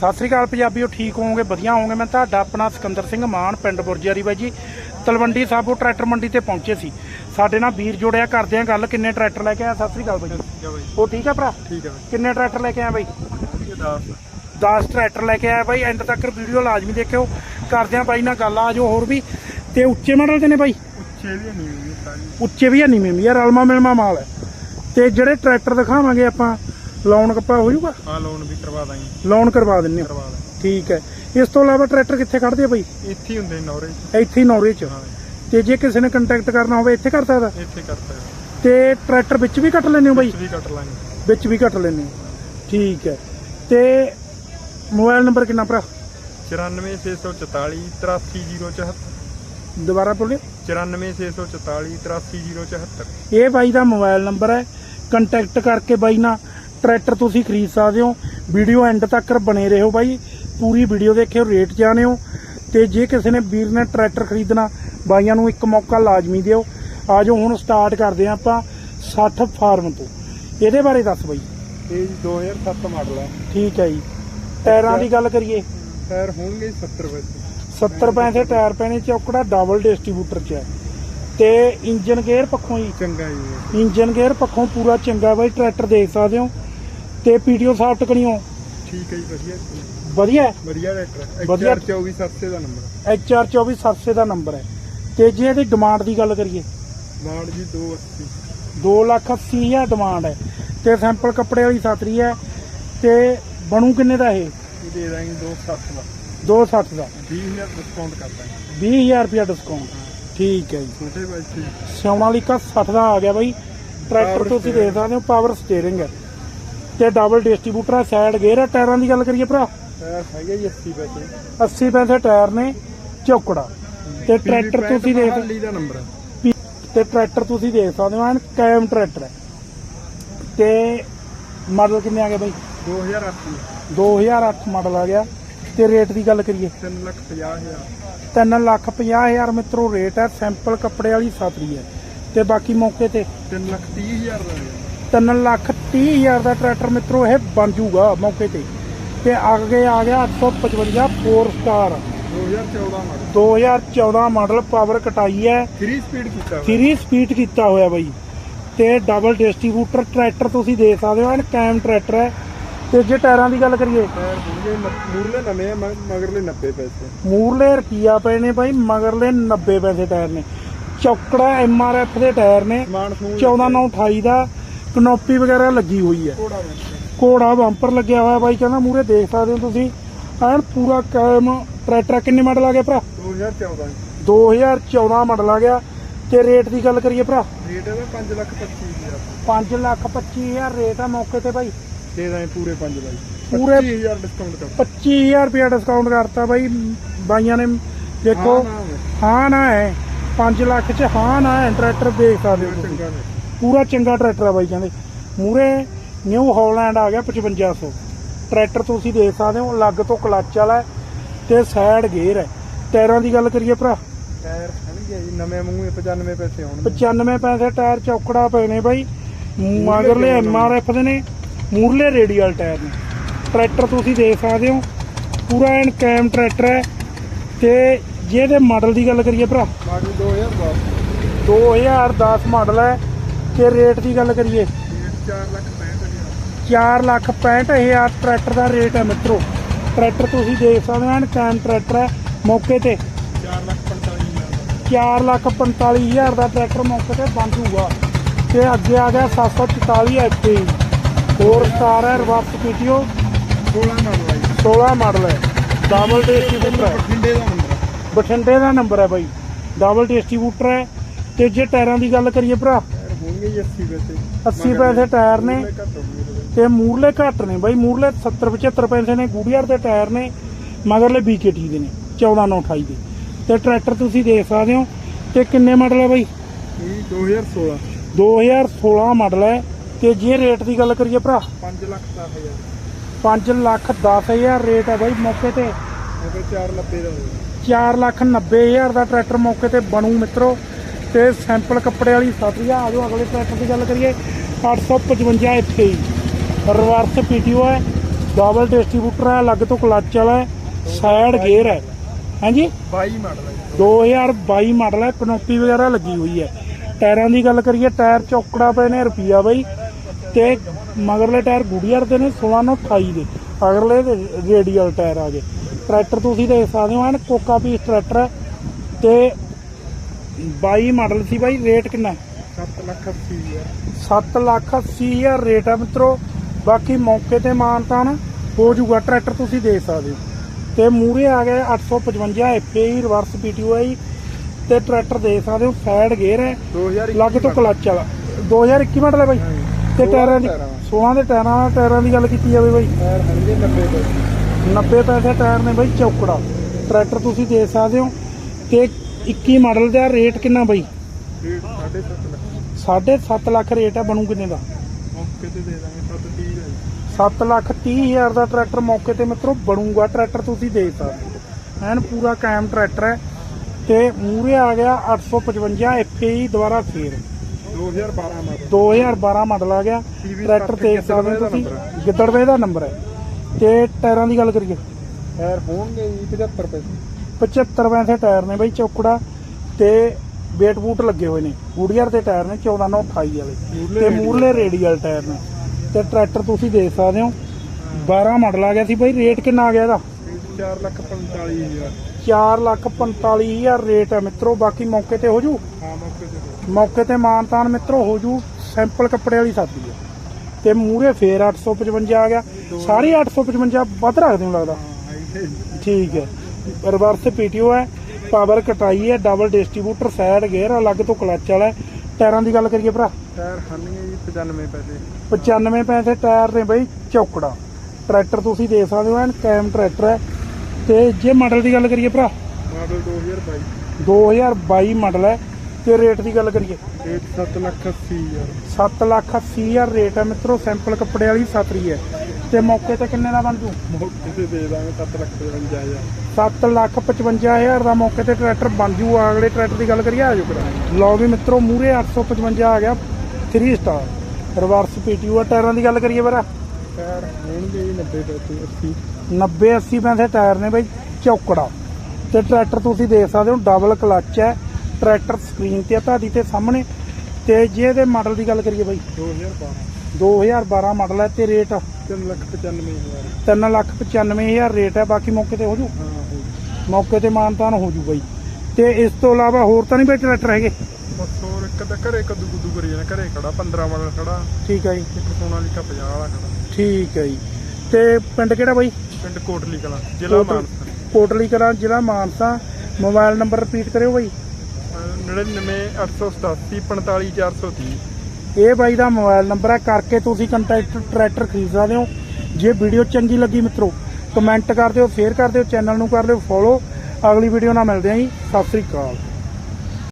ਸਤਿ ਸ੍ਰੀ ਅਕਾਲ ਪੰਜਾਬੀਓ ਠੀਕ ਹੋਵੋਗੇ ਵਧੀਆ ਹੋਵੋਗੇ? ਮੈਂ ਤੁਹਾਡਾ ਆਪਣਾ ਸਿਕੰਦਰ ਸਿੰਘ ਮਾਨ ਪਿੰਡ ਬੁਰਜੀਆਰੀ ਬਾਈ ਜੀ। ਤਲਵੰਡੀ ਸਾਬੋ ਟਰੈਕਟਰ ਮੰਡੀ ਤੇ ਪਹੁੰਚੇ ਸੀ। ਸਾਡੇ ਨਾਲ ਵੀਰ ਜੋੜਿਆ ਕਰਦੇ ਆ ਗੱਲ ਕਿੰਨੇ ਟਰੈਕਟਰ ਲੈ ਕੇ ਆਇਆ? ਸਤਿ ਸ੍ਰੀ ਅਕਾਲ ਬਾਈ ਉਹ ਠੀਕ ਆ ਭਰਾ? ਠੀਕ ਹੈ ਕਿੰਨੇ ਟਰੈਕਟਰ ਲੈ ਕੇ ਆਇਆ ਬਾਈ? ਬਾਈ ਇਹ 10 ਟਰੈਕਟਰ ਲੈ ਕੇ ਆਇਆ ਬਾਈ। ਐਂਡ ਤੱਕ ਵੀਡੀਓ ਲਾਜ਼ਮੀ ਦੇਖਿਓ। ਕਰਦੇ ਆ ਬਾਈ ਨਾਲ ਗੱਲ ਆ ਜੋ ਹੋਰ ਵੀ। ਤੇ ਉੱਚੇ ਮਾਡਲ ਦੇ ਨੇ ਬਾਈ? ਉੱਚੇ ਵੀ ਨਹੀਂ ਉੱਚੇ ਵੀ ਨਹੀਂ ਮੇਮੀ ਯਾਰ ਰਲਮਾ ਮਿਲਮਾ ਮਾਲ ਹੈ। ਤੇ ਜਿਹੜੇ ਟਰੈਕਟਰ ਦਿਖਾਵਾਂਗੇ ਆਪਾਂ ਲਾਉਣ ਕੱਪਾ ਹੋ ਜਾਊਗਾ? ਹਾਂ ਲੋਨ ਵੀ ਕਰਵਾ ਦਾਂਗੇ। ਲਾਉਣ ਕਰਵਾ ਦਿੰਨੇ ਆ। ਕਰਵਾ ਦਾਂਗੇ। ਠੀਕ ਹੈ। ਇਸ ਤੋਂ ਇਲਾਵਾ ਟਰੈਕਟਰ ਕਿੱਥੇ ਕੱਢਦੇ ਆ ਬਾਈ? ਇੱਥੇ ਹੀ ਹੁੰਦੇ ਨੇ ਨੌਰੇ ਇੱਥੇ ਹੀ ਨੌਰੇ ਚ। ਹਾਂ। ਤੇ ਜੇ ਕਿਸੇ ਨੇ ਕੰਟੈਕਟ ਕਰਨਾ ਹੋਵੇ ਇੱਥੇ ਕਰ ਸਕਦਾ? ਇੱਥੇ ਕਰਤਾ ਹੈ ਤੇ ਟਰੈਕਟਰ ਵਿੱਚ ਵੀ ਕੱਟ ਲੈਂਦੇ ਹੋ ਬਾਈ? ਵੀ ਕੱਟ ਲਾਂਗੇ। ਵਿੱਚ ਵੀ ਕੱਟ ਲੈਂਦੇ ਹੋ। ਠੀਕ ਹੈ। ਤੇ ਮੋਬਾਈਲ ਨੰਬਰ ਕਿੰਨਾ ਭਰਾ? 94644 83074 ਦੁਬਾਰਾ ਬੋਲਿਓ 94644 83074 ਇਹ ਬਾਈ ਦਾ ਮੋਬਾਈਲ ਨੰਬਰ ਹੈ। ਕੰਟੈਕਟ ਕਰਕੇ ਬਾਈ ਨਾਲ ਟਰੈਕਟਰ ਤੁਸੀਂ ਖਰੀਦ ਸਕਦੇ ਹੋ। ਵੀਡੀਓ ਐਂਡ ਤੱਕ ਬਣੇ ਰਹੋ ਬਾਈ। ਪੂਰੀ ਵੀਡੀਓ ਦੇਖਿਓ ਰੇਟ ਜਾਣਿਓ। ਤੇ ਜੇ ਕਿਸੇ ਨੇ ਵੀਰ ਨੇ ਟਰੈਕਟਰ ਖਰੀਦਣਾ ਬਾਈਆਂ ਨੂੰ ਇੱਕ ਮੌਕਾ ਲਾਜ਼ਮੀ ਦਿਓ। ਆਜੋ ਹੁਣ ਸਟਾਰਟ ਕਰਦੇ ਹਾਂ ਆਪਾਂ 60 ਫਾਰਮ ਤੋਂ। ਇਹਦੇ ਬਾਰੇ ਦੱਸ ਬਾਈ। ਇਹ ਜੀ 2007 ਮਾਡਲ ਹੈ। ਠੀਕ ਹੈ ਜੀ। ਟਾਇਰਾਂ ਦੀ ਗੱਲ ਕਰੀਏ। ਟਾਇਰ ਹੋਣਗੇ 70 ਵਿੱਚ। 70 ਪੈਸੇ ਟਾਇਰ ਪੈਣੇ ਚੌਕੜਾ ਡਬਲ ਡਿਸਟ੍ਰੀਬਿਊਟਰ ਚ ਹੈ। ਤੇ ਇੰਜਨ ਗੇਅਰ ਪੱਖੋਂ ਹੀ ਚੰਗਾ ਜੀ। ਇੰਜਨ ਗੇਅਰ ਪੱਖੋਂ ਪੂਰਾ ਚੰਗਾ ਬਾਈ। ਟਰੈਕਟਰ ਦੇਖ ਸਕਦੇ ਹੋ। ਤੇ ਪੀਟੀਓ ਸਾਫਟ ਕਣੀਓ ਠੀਕ ਹੈ ਜੀ ਵਧੀਆ। ਵਧੀਆ ਵਧੀਆ ਟਰੈਕਟਰ ਵਧੀਆ। 24 700 ਦਾ ਨੰਬਰ HR 24700 ਦਾ ਨੰਬਰ ਹੈ। ਤੇ ਜੇ ਇਹਦੀ ਡਿਮਾਂਡ ਦੀ ਗੱਲ ਕਰੀਏ। ਮਾਡ ਜੀ 280 2 ਲੱਖ 80 ਹਜ਼ਾਰ ਡਿਮਾਂਡ ਹੈ। ਤੇ ਸੈਂਪਲ ਕੱਪੜੇ ਵਾਲੀ ਸਾਤਰੀ ਹੈ। ਤੇ ਬਣੂ ਕਿੰਨੇ ਦਾ ਇਹ? ਇਹ ਦੇ ਦਾਂਗੇ 260 ਦਾ। 260 ਦਾ। 20000 ਡਿਸਕਾਊਂਟ ਕਰ ਦਾਂਗੇ। 20000 ਰੁਪਇਆ ਡਿਸਕਾਊਂਟ ਠੀਕ ਹੈ ਜੀ। ਛੋਟੇ ਬੱਚੇ ਸੋਨਾਲੀਕਾ 60 ਦਾ ਆ ਗਿਆ ਬਾਈ। ਟਰੈਕਟਰ Power ਤੁਸੀਂ ਦੇਖ ਸਕਦੇ ਹੋ ਪਾਵਰ ਸਟੀਅਰਿੰਗ ਹੈ। ਤੇ ਡਬਲ ਡਿਸਟ੍ਰੀਬਿਊਟਰ ਹੈ ਸਾਈਡ ਗੇਅਰ ਹੈ ਟਾਇਰਾਂ ਦੀ ਗੱਲ ਕਰੀਏ ਭਰਾ। ਟਾਇਰ ਹੈਗਾ ਜੀ 80 ਪੈਸੇ। 80 ਪੈਸੇ ਟਾਇਰ ਨੇ ਚੌਕੜਾ। ਤੇ ਟਰੈਕਟਰ ਤੁਸੀਂ ਦੇਖ ਦਾ ਨੰਬਰ ਤੇ ਟਰੈਕਟਰ ਤੁਸੀਂ ਦੇਖ ਸਕਦੇ ਹੋ ਐਨ ਕਾਇਮ ਟਰੈਕਟਰ ਹੈ ਤੇ ਮਾਡਲ ਕਿੰਨੇ ਆ ਗਏ ਬਾਈ? 2080 2008 ਮਾਡਲ ਆ ਗਿਆ। ਤੇ ਰੇਟ ਦੀ ਗੱਲ ਕਰੀਏ। 3 ਲੱਖ 50000 3 ਲੱਖ 50 ਹਜ਼ਾਰ ਮਿੱਤਰੋ ਰੇਟ ਹੈ ਸੈਂਪਲ ਕੱਪੜੇ ਵਾਲੀ ਸਾਤਰੀ ਹੈ ਤੇ ਬਾਕੀ ਮੌਕੇ ਤੇ 3 ਲੱਖ 30000 ਦਾ 3 ਲੱਖ 30 ਹਜ਼ਾਰ ਦਾ ਟਰੈਕਟਰ ਮਿੱਤਰੋ ਇਹ ਬਣ ਜੂਗਾ ਮੌਕੇ ਤੇ। ਤੇ ਅੱਗੇ ਆ ਗਿਆ 855 4 ਸਟਾਰ 2014 ਮਾਡਲ 2014 ਮਾਡਲ ਪਾਵਰ ਕਟਾਈ ਹੈ। 3 ਸਪੀਡ ਕੀਤਾ ਹੋਇਆ। 3 ਸਪੀਡ ਕੀਤਾ ਹੋਇਆ ਬਾਈ। ਤੇ ਡਬਲ ਡਿਸਟ੍ਰੀਬਿਊਟਰ ਟਰੈਕਟਰ ਤੁਸੀਂ ਦੇਖ ਸਕਦੇ ਹੋ ਐਨ ਕਾਇਮ ਟਰੈਕਟਰ ਹੈ। ਤੇ ਜੇ ਟਾਇਰਾਂ ਦੀ ਗੱਲ ਕਰੀਏ। ਮੂਰਲੇ ਨਵੇਂ ਮਗਰਲੇ 90 ਪੈਸੇ। ਮੂਰਲੇ ਰੁਪਈਆ ਪਏ ਨੇ ਬਾਈ ਮਗਰਲੇ 90 ਪੈਸੇ ਟਾਇਰ ਨੇ। ਚੌਕੜਾ ਐਮਆਰਐਫ ਦੇ ਟਾਇਰ ਨੇ। ਸਮਾਨ ਸਮੂਨ 14 9 28 ਦਾ। ਕਨੋਪੀ ਵਗੈਰਾ ਲੱਗੀ ਹੋਈ ਹੈ। ਕੋੜਾ ਬੰਪਰ ਲੱਗਿਆ ਹੋਇਆ ਬਾਈ ਕਹਿੰਦਾ ਮੂਰੇ ਦੇਖ ਸਕਦੇ ਹੋ ਤੁਸੀਂ। ਐਨ ਪੂਰਾ ਕਾਇਮ ਟਰੈਕਟਰ। ਕਿੰਨੇ ਮਾਡਲ ਆ ਗਿਆ ਭਰਾ? 2014 2014 ਮਾਡਲ ਆ ਗਿਆ। ਤੇ ਰੇਟ ਦੀ ਗੱਲ ਕਰੀਏ ਭਰਾ? ਰੇਟ ਇਹਦਾ 5 ਲੱਖ 25000 5 ਲੱਖ 25000 ਰੇਟ ਆ ਮੌਕੇ ਤੇ ਬਾਈ। ਦੇ ਦਾਂਗੇ ਪੂਰੇ 5 ਬਾਈ। ਪੂਰੇ- 25000 ਡਿਸਕਾਊਂਟ ਕਰ 25000 ਰੁਪਇਆ ਡਿਸਕਾਊਂਟ ਕਰਤਾ ਬਾਈ। ਬਾਈਆਂ ਨੇ ਦੇਖੋ ਹਾਂ, ਨਾ ਹੈ। 5 ਲੱਖ ਚ ਹਾਂ ਨਾ ਹੈ। ਟਰੈਕਟਰ ਦੇਖ ਸਕਦੇ ਹੋ ਪੂਰਾ ਚੰਗਾ ਟਰੈਕਟਰ ਆ ਬਾਈ ਕਹਿੰਦੇ। ਮੂਰੇ ਨਿਊ ਹਾਲੈਂਡ ਆ ਗਿਆ 5500 ਟਰੈਕਟਰ ਤੁਸੀਂ ਦੇਖ ਸਕਦੇ ਹੋ ਅਲੱਗ ਤੋਂ ਕਲੱਚ ਵਾਲਾ ਤੇ ਸਾਈਡ ਗੇਅਰ ਹੈ। ਟਾਇਰਾਂ ਦੀ ਗੱਲ ਕਰੀਏ ਭਰਾ। ਟਾਇਰ ਖਣਗੇ ਜੀ ਨਵੇਂ ਮੂੰਹ 95 ਪੈਸੇ ਆਉਣਗੇ। 95 ਪੈਸੇ ਟਾਇਰ ਚੌਕੜਾ ਪਏ ਨੇ ਬਾਈ। ਮਗਰਲੇ ਐਮਆਰਐਫ ਦੇ ਨੇ ਮੂਰਲੇ ਰੇਡੀਅਲ ਟਾਇਰ ਨੇ। ਟਰੈਕਟਰ ਤੁਸੀਂ ਦੇਖ ਸਕਦੇ ਹੋ ਪੂਰਾ ਐਨ ਕੈਮ ਟਰੈਕਟਰ ਹੈ। ਤੇ ਜੇ ਇਹਦੇ ਮਾਡਲ ਦੀ ਗੱਲ ਕਰੀਏ ਭਰਾ। ਮਾਡਲ 2010 2010 ਮਾਡਲ ਹੈ। ਤੇ ਰੇਟ ਦੀ ਗੱਲ ਕਰੀਏ। ਰੇਟ 4 ਲੱਖ 65000 4 ਲੱਖ 65000 ਟਰੈਕਟਰ ਦਾ ਰੇਟ ਹੈ ਮਿੱਤਰੋ। ਟਰੈਕਟਰ ਤੁਸੀਂ ਦੇਖ ਸਕਦੇ ਹੋ, ਐਨ ਟਰੈਕਟਰ ਹੈ ਮੌਕੇ ਤੇ। 4 ਲੱਖ 45000 4 ਲੱਖ 45000 ਦਾ ਟਰੈਕਟਰ ਮੌਕੇ ਤੇ ਬਣ ਜੂਗਾ ਤੇ ਅੱਗੇ ਆ ਗਿਆ 744 ਐਚਪੀ ਹੋਰ ਸਟਾਰ ਹੈ, ਰਿਵਰਸ ਪੀਟੀਓ। 16 ਮਾਡਲ ਆਈ 16 ਮਾਡਲ ਹੈ। ਡਬਲ ਡਿਸਟ੍ਰੀਬਿਊਟਰ ਹੈ। ਬਠਿੰਡੇ ਦਾ ਨੰਬਰ ਬਠਿੰਡੇ ਦਾ ਨੰਬਰ ਹੈ ਬਾਈ। ਡਬਲ ਡਿਸਟ੍ਰੀਬਿਊਟਰ ਹੈ। ਤੇ ਜੇ ਟਾਇਰਾਂ ਦੀ ਗੱਲ ਕਰੀਏ ਭਰਾ ਟਾਇਰ ਹੋਣਗੇ ਜੀ 80 ਪੈਸੇ 80 ਪੈਸੇ ਟਾਇਰ ਨੇ। ਤੇ ਮੂਰਲੇ ਘੱਟ ਨੇ ਬਾਈ ਮੂਰਲੇ 70 75 ਪੈਸੇ ਨੇ ਗੁੜੀਆਰ ਦੇ ਟਾਇਰ ਨੇ ਮਗਰਲੇ BKT ਦੇ ਨੇ 14 928 ਦੇ। ਤੇ ਟਰੈਕਟਰ ਤੁਸੀਂ ਦੇਖ ਸਕਦੇ ਹੋ ਤੇ ਕਿੰਨੇ ਮਾਡਲ ਹੈ ਬਾਈ? ਇਹ 2016 2016 ਮਾਡਲ ਹੈ ਤੇ ਜੇ ਰੇਟ ਦੀ ਗੱਲ ਕਰੀਏ ਭਰਾ? 5 ਲੱਖ 10000 5 ਲੱਖ 10000 ਰੇਟ ਹੈ ਬਾਈ ਮੌਕੇ ਤੇ। ਉਹ ਫਿਰ 4 90 ਦਾ ਹੋਊਗਾ। 4 ਲੱਖ 90000 ਦਾ ਟਰੈਕਟਰ ਮੌਕੇ ਤੇ ਬਣੂ ਮਿੱਤਰੋ। ਤੇ ਸੈਂਪਲ ਕੱਪੜੇ ਵਾਲੀ ਸਾਥੀਆ ਆ ਜਾਓ ਅਗਲੇ ਟਰੈਕਟਰ ਦੀ ਗੱਲ ਕਰੀਏ। 855 ਇੱਥੇ ਹੀ। ਰਿਵਰਸ ਪੀਟੀਓ ਹੈ ਡਬਲ ਡਿਸਟ੍ਰੀਬਿਊਟਰ ਹੈ ਅਲੱਗ ਤੋਂ ਕਲੱਚ ਵਾਲਾ ਹੈ ਸਾਈਡ ਗੇਅਰ ਹੈ। ਹਾਂਜੀ? 22 ਮਾਡਲ ਹੈ। 2022 ਮਾਡਲ ਹੈ ਕਨੋਪੀ ਵਗੈਰਾ ਲੱਗੀ ਹੋਈ ਹੈ। ਟਾਇਰਾਂ ਦੀ ਗੱਲ ਕਰੀਏ ਟਾਇਰ ਚੌਕੜਾ ਪਏ ਨੇ ਰੁਪਿਆ ਬਈ। ਤੇ ਮਗਰਲੇ ਟਾਇਰ ਗੁੜੀਅਰ ਦੇ ਨੇ 16 ਨੂੰ 28 ਦੇ। ਅਗਰਲੇ ਦੇ ਰੇਡੀਅਲ ਟਾਇਰ ਆ ਗਏ। ਟਰੈਕਟਰ ਤੁਸੀਂ ਦੇਖ ਸਕਦੇ ਹੋ ਐਨ ਕੋਕਾ ਪੀਸ ਟਰੈਕਟਰ ਹੈ। ਤੇ 22 ਮਾਡਲ ਸੀ ਬਾਈ ਰੇਟ ਕਿੰਨਾ? 7 ਲੱਖ 80 ਹਜ਼ਾਰ। 7 ਲੱਖ 80 ਹਜ਼ਾਰ ਰੇਟ ਹੈ ਮਿੱਤਰੋ। ਬਾਕੀ ਮੌਕੇ ਤੇ ਮਾਨਤਾਨ ਹੋ ਜਾਊਗਾ ਟਰੈਕਟਰ ਤੁਸੀਂ ਦੇਖ ਸਕਦੇ ਹੋ। ਤੇ ਮੂਰੇ ਆ ਗਏ 855 ਐਫਏ ਰਿਵਰਸ ਪੀਟੀਓਆਈ ਤੇ ਟਰੈਕਟਰ ਦੇਖ ਸਕਦੇ ਹੋ ਸਾਈਡ ਗੇਅਰ ਹੈ 2000 ਲੱਗ ਤੋਂ ਕਲੱਚ ਵਾਲਾ। 2021 ਮਾਡਲ ਹੈ ਬਾਈ। ਤੇ ਟਾਇਰਾਂ ਦੀ 16 ਦੇ ਟਾਇਰਾਂ ਟਾਇਰਾਂ ਦੀ ਗੱਲ ਕੀਤੀ ਜਾਵੇ ਬਾਈ। ਟਾਇਰ ਹਣਗੇ 90 ਪੈਸੇ 90 ਪੈਸੇ ਟਾਇਰ ਨੇ ਬਾਈ ਚੌਕੜਾ। ਟਰੈਕਟਰ ਤੁਸੀਂ ਦੇਖ ਸਕਦੇ ਹੋ। ਤੇ 21 ਮਾਡਲ ਦਾ ਰੇਟ ਕਿੰਨਾ ਬਾਈ? ਰੇਟ 7.5 ਲੱਖ। 7.5 ਲੱਖ ਰੇਟ ਹੈ ਬਣੂ ਕਿੰਨੇ ਦਾ? ਮੌਕੇ ਤੇ ਦੇ ਦਾਂਗੇ 730 ਦਾ ਜੀ 7 ਲੱਖ 30 ਹਜ਼ਾਰ ਦਾ ਟਰੈਕਟਰ ਮੌਕੇ ਤੇ ਮਿੱਤਰੋ ਬਣੂਗਾ। ਟਰੈਕਟਰ ਤੁਸੀਂ ਦੇਖ ਸਕਦੇ। ਐਨ ਪੂਰਾ ਕਾਇਮ ਟਰੈਕਟਰ ਹੈ ਤੇ ਮੂਰੇ ਆ ਗਿਆ 855 ਐਫਏ ਦੁਬਾਰਾ ਫੇਰ। 2012 ਮਾਡਲ। 2012 ਮਾਡਲ ਆ ਗਿਆ। ਟਰੈਕਟਰ ਦੇਖ ਸਕਦੇ ਤੁਸੀਂ। ਗਿੱਦੜਵੇ ਦਾ ਨੰਬਰ ਹੈ। ਤੇ ਟਾਇਰਾਂ ਦੀ ਗੱਲ ਕਰੀਏ। ਟਾਇਰ ਹੋਣਗੇ ਜੀ 75 ਪੈਸੇ 75 ਪੈਸੇ ਟਾਇਰ ਨੇ ਬਈ ਚੌਕੜਾ ਤੇ ਵੇਟ ਬੂਟ ਲੱਗੇ ਹੋਏ ਨੇ। ਗੁੜੀਅਰ ਦੇ ਟਾਇਰ ਨੇ 14 9 28 ਵਾਲੇ। ਤੇ। ਮੂਰਲੇ ਰੇਡੀਅਲ ਟਾਇਰ ਨੇ। ਤੇ ਟਰੈਕਟਰ ਤੁਸੀਂ ਦੇਖ ਸਕਦੇ ਹੋ 12 ਮਾਡਲ ਆ ਗਿਆ ਸੀ ਬਈ ਰੇਟ ਕਿੰਨਾ ਆ ਗਿਆ ਇਹਦਾ? 4 ਲੱਖ 45 ਹਜ਼ਾਰ। 4 ਲੱਖ 45 ਹਜ਼ਾਰ ਰੇਟ ਹੈ ਮਿੱਤਰੋ ਬਾਕੀ ਮੌਕੇ ਤੇ ਹੋ ਜੂ? ਹਾਂ ਮੌਕੇ ਤੇ ਮੌਕੇ ਤੇ ਮਾਨਤਾਨ ਮਿੱਤਰੋ ਹੋ ਜੂ ਸੈਂਪਲ ਕੱਪੜੇ ਵਾਲੀ ਸਾਦੀ ਹੈ ਤੇ ਮੂਰੇ ਫੇਰ 855 ਆ ਗਿਆ। ਸਾਰੀ 855 ਵੱਧ ਰੱਖਦੇ ਹੋ ਲੱਗਦਾ? ਠੀਕ ਹੈ। ਰਿਵਰਸ ਪੀਟੀਓ ਹੈ ਪਾਵਰ ਕਟਾਈ ਹੈ ਡਬਲ ਡਿਸਟ੍ਰੀਬਿਊਟਰ ਸਾਈਡ ਗੇਅਰ ਅਲੱਗ ਤੋਂ ਕਲੱਚ ਵਾਲਾ। ਟਾਇਰਾਂ ਦੀ ਗੱਲ ਕਰੀਏ ਭਰਾ। ਟਾਇਰ ਹਣਗੇ ਜੀ 95 ਪੈਸੇ। 95 ਪੈਸੇ ਟਾਇਰ ਨੇ ਬਈ ਚੌਕੜਾ। ਟਰੈਕਟਰ ਤੁਸੀਂ ਦੇਖ ਸਕਦੇ ਹੋ ਐਨ ਕੈਮ ਟਰੈਕਟਰ ਹੈ। ਤੇ ਜੇ ਮਾਡਲ ਦੀ ਗੱਲ ਕਰੀਏ ਭਰਾ। ਮਾਡਲ 2022 2022 ਮਾਡਲ ਹੈ। ਤੇ ਰੇਟ ਦੀ ਗੱਲ ਕਰੀਏ। ਰੇਟ 7 ਲੱਖ 80 ਹਜ਼ਾਰ। 7 ਲੱਖ 80 ਹਜ਼ਾਰ ਰੇਟ ਹੈ ਮਿੱਤਰੋ ਸੈਂਪਲ ਕੱਪੜੇ ਵਾਲੀ ਸਤਰੀ ਹੈ। ਤੇ ਮੌਕੇ ਤੇ ਕਿੰਨੇ ਦਾ ਬਣ ਜੂ? ਮੌਕੇ ਤੇ ਦੇ ਦਾਂਗੇ 7 ਲੱਖ 55 ਹਜ਼ਾਰ। 7 ਲੱਖ 55 ਹਜ਼ਾਰ ਦਾ ਮੌਕੇ ਤੇ ਟਰੈਕਟਰ ਬਣ ਜੂ। ਅਗਲੇ ਟਰੈਕਟਰ ਦੀ ਗੱਲ ਕਰੀਏ ਆ ਜਾਓ ਕਰਾਂ ਲਓ ਵੀ ਮਿੱਤਰੋ ਮੂਰੇ 855 ਆ ਗਿਆ 3 ਸਟਾਰ ਰਿਵਰਸ ਪੀਟੀਓ ਟਾਇਰਾਂ ਦੀ ਗੱਲ ਕਰੀਏ ਵੀਰਾ ਟਾਇਰ ਹੋਣਗੇ ਜੀ 90 ਪੈਸੇ 80 90 80 ਪੈਸੇ ਟਾਇਰ ਨੇ ਬਈ ਚੌਕੜਾ। ਤੇ ਟਰੈਕਟਰ ਤੁਸੀਂ ਦੇਖ ਸਕਦੇ ਹੋ ਡਬਲ ਕਲੱਚ ਹੈ। ਟਰੈਕਟਰ ਸਕਰੀਨ ਤੇ ਆ ਤੁਹਾਡੀ ਤੇ ਸਾਹਮਣੇ। ਤੇ ਜੇ ਇਹਦੇ ਮਾਡਲ ਦੀ ਗੱਲ ਕਰੀਏ ਬਈ। 2012 2012 ਮਾਡਲ ਹੈ ਤੇ ਰੇਟ 3 ਲੱਖ 95 ਹਜ਼ਾਰ। 3 ਲੱਖ 95 ਹਜ਼ਾਰ ਰੇਟ ਹੈ ਬਾਕੀ ਮੌਕੇ ਤੇ ਹੋ ਜੂ। ਮੌਕੇ ਤੇ ਮਾਨਤਾਨ ਹੋ ਜੂ ਬਈ। ਤੇ ਇਸ ਤੋਂ ਇਲਾਵਾ ਹੋਰ ਤਾਂ ਨਹੀਂ ਬਈ ਟਰੈਕਟਰ ਹੈਗੇ? ਬਸ ਹੋਰ ਇੱਕ ਤਾਂ ਘਰੇ ਕਦੂ ਕੁਦੂ ਕਰੀ ਜਾਣਾ ਘਰੇ ਖੜਾ 15 ਵਾਲਾ ਖੜਾ ਠੀਕ ਹੈ ਜੀ। ਇੱਕ ਸੋਨਾਲੀਕਾ 50 ਵਾਲਾ ਖੜਾ। ਠੀਕ ਹੈ ਜੀ। ਤੇ ਪਿੰਡ ਕਿਹੜਾ ਬਾਈ? ਪਿੰਡ ਕੋਟਲੀ ਕਲਾਂ ਜ਼ਿਲ੍ਹਾ ਮਾਨਸਾ। ਕੋਟਲੀ ਕਲਾਂ ਜ਼ਿਲ੍ਹਾ ਮਾਨਸਾ। ਮੋਬਾਈਲ ਨੰਬਰ ਰਿਪੀਟ ਕਰਿਓ ਬਾਈ। 99 887 45 430 ਇਹ ਬਾਈ ਦਾ ਮੋਬਾਈਲ ਨੰਬਰ ਹੈ ਕਰਕੇ ਤੁਸੀਂ ਕੰਟੈਕਟ ਟਰੈਕਟਰ ਖਰੀਦ ਸਕਦੇ ਹੋ। ਜੇ ਵੀਡੀਓ ਚੰਗੀ ਲੱਗੀ ਮਿੱਤਰੋ ਕਮੈਂਟ ਕਰ ਦਿਓ ਸ਼ੇਅਰ ਕਰ ਦਿਓ ਚੈਨਲ ਨੂੰ ਕਰ ਦਿਓ ਫੋਲੋ ਅਗਲੀ ਵੀਡੀਓ ਨਾਲ ਮਿਲਦੇ ਆਂ ਜੀ। ਸਤਿ ਸ੍ਰੀ ਅਕਾਲ।